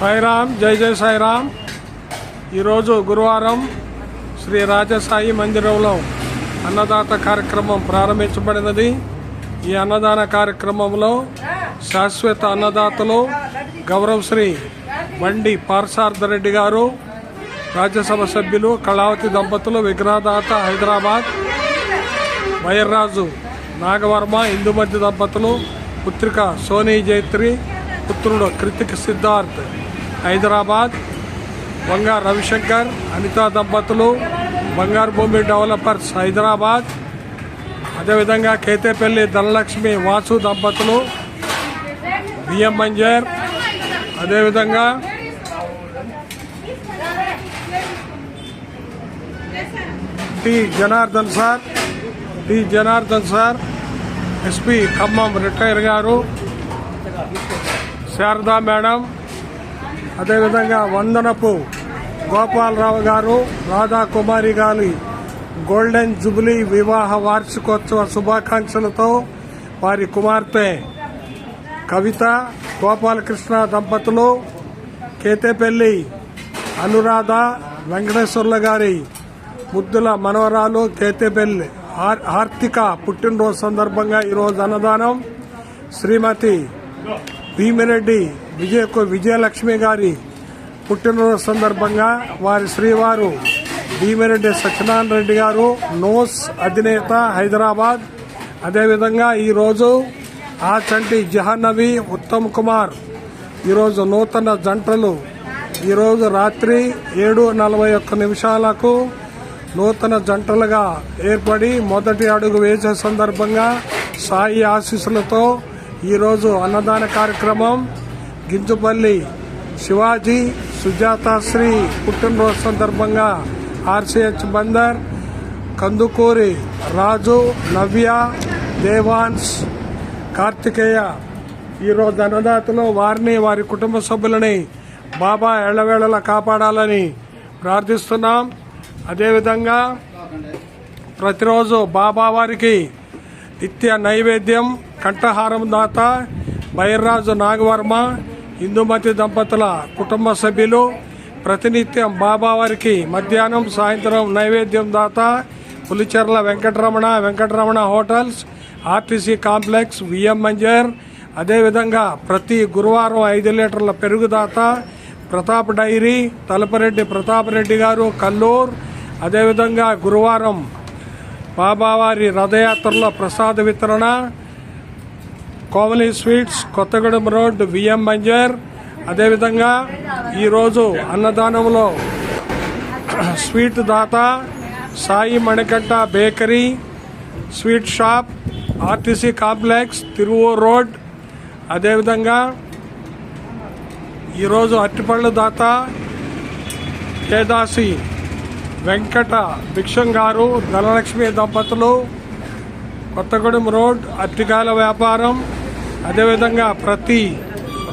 సాయిరామ్ జై జై సాయిరామ్. ఈరోజు గురువారం శ్రీ రాజసాయి మందిరంలో అన్నదాత కార్యక్రమం ప్రారంభించబడినది. ఈ అన్నదాన కార్యక్రమంలో శాశ్వత అన్నదాతలు గౌరవశ్రీ బండి పార్సార్థరెడ్డి గారు రాజ్యసభ సభ్యులు కళావతి దంపతులు విగ్రహదాత హైదరాబాద్ వైర్రాజు నాగవర్మ ఇందుమతి దంపతులు పుత్రిక సోనీ జైత్రి పుత్రుడు కృతిక్ సిద్ధార్థ్ హైదరాబాద్ బంగారు రవిశంకర్ అనితా దంపతులు బంగారు భూమి డెవలపర్స్ హైదరాబాద్ అదేవిధంగా కేతేపల్లి ధనలక్ష్మి వాసు దంపతులు బిఎం మంజర్ అదేవిధంగా T Janardhan sir T Janardhan sir S P Khammam retire గారు శారదా మేడం అదేవిధంగా వందనపు గోపాలరావు గారు రాధా కుమారి గారి గోల్డెన్ జూబిలీ వివాహ వార్షికోత్సవ శుభాకాంక్షలతో వారి కుమార్తె కవిత గోపాలకృష్ణ దంపతులు కేతేపల్లి అనురాధ వెంకటేశ్వర్ల గారి ముద్దుల మనవరాలు కేతేపల్లి ఆర్థిక పుట్టినరోజు సందర్భంగా ఈరోజు అన్నదానం. శ్రీమతి భీమిరెడ్డి విజయ విజయలక్ష్మి గారి పుట్టినరోజు సందర్భంగా వారి శ్రీవారు భీమిరెడ్డి సత్యనారాయణ రెడ్డి గారు నోస్ అధినేత హైదరాబాద్. అదేవిధంగా ఈరోజు ఆ చంటి జహన్నవి ఉత్తమ్ కుమార్ ఈరోజు నూతన జంటలు. ఈరోజు రాత్రి ఏడు నలభై ఒక్క నిమిషాలకు నూతన జంటలుగా ఏర్పడి మొదటి అడుగు వేసే సందర్భంగా సాయి ఆశీస్సులతో ఈరోజు అన్నదాన కార్యక్రమం గింజుపల్లి శివాజీ సుజాతాశ్రీ పుట్టినరోజు సందర్భంగా ఆర్సిహెచ్ బందర్ కందుకూరి రాజు నవ్య దేవాన్స్ కార్తికేయ. ఈరోజు అన్నదాతలు వారిని వారి కుటుంబ సభ్యులని బాబా ఎళ్ళవేళలా కాపాడాలని ప్రార్థిస్తున్నాం. అదేవిధంగా ప్రతిరోజు బాబా వారికి నిత్య నైవేద్యం కంఠహారం దాత బైర్రాజు నాగవర్మ ఇందుమతి దంపతుల కుటుంబ సభ్యులు ప్రతినిత్యం బాబా వారికి మధ్యాహ్నం సాయంత్రం నైవేద్యం దాత Pulicherla Venkataramana Venkataramana hotels RTC complex VM మంజర్ అదేవిధంగా ప్రతి గురువారం ఐదు లీటర్ల పెరుగుదాత ప్రతాప్ డైరీ తలపరెడ్డి ప్రతాపరెడ్డి గారు కల్లూరు అదేవిధంగా గురువారం బాబావారి రథయాత్రలో ప్రసాద వితరణ Komali sweets Kothagudem road VM మంజర్ అదేవిధంగా ఈరోజు అన్నదానంలో స్వీట్ దాత Sai Manikanta bakery sweet shop RTC complex Tiruvur road. అదేవిధంగా ఈరోజు అట్టిపళ్ళు దాత కేదాసి వెంకట భిక్షం గారు ధనలక్ష్మి దంపతులు కొత్తగూడెం రోడ్ అట్టికాయల వ్యాపారం. అదేవిధంగా ప్రతి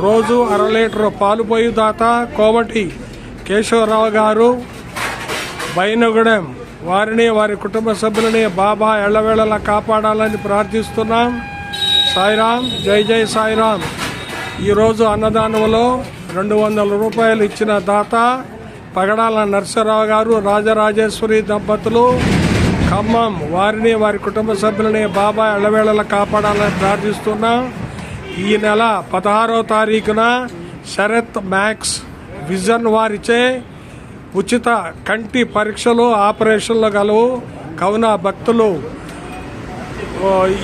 రోజు అర లీటర్ పాలు పోయి దాత కోమటి కేశవరావు గారు బైనగూడెం వారిని వారి కుటుంబ సభ్యులని బాబా ఎళ్ళవేళలా కాపాడాలని ప్రార్థిస్తున్నాం. సాయిరామ్ జై జై సాయిరామ్ ఈరోజు అన్నదానంలో రెండు వందల రూపాయలు ఇచ్చిన దాత పగడాల నరసరావు గారు రాజరాజేశ్వరి దంపతులు ఖమ్మం వారిని వారి కుటుంబ సభ్యులని బాబా ఎళ్ళవేళలా కాపాడాలని ప్రార్థిస్తున్నాం. ఈ నెల పదహారో తారీఖున శరత్ మ్యాక్స్ విజన్ వారిచే ఉచిత కంటి పరీక్షలు ఆపరేషన్లు గలవు. కావున భక్తులు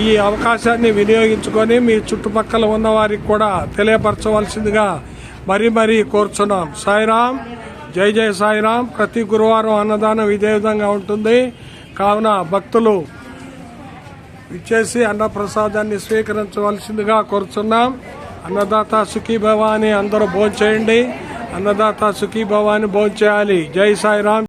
ఈ అవకాశాన్ని వినియోగించుకొని మీ చుట్టుపక్కల ఉన్న వారికి కూడా తెలియపరచవలసిందిగా మరీ మరీ కోరుచున్నాం. సాయిరాం జై జై సాయిరాం. ప్రతి గురువారం అన్నదానం ఇదే విధంగా ఉంటుంది. కావున భక్తులు ఇచ్చేసి అన్నప్రసాదాన్ని స్వీకరించవలసిందిగా కోరుతున్నాం అన్నదాత సుఖీభవాని అందరూ భోంచేయండి. అన్నదాత సుఖీభవాని భోంచేయాలి. జై సాయిరామ్.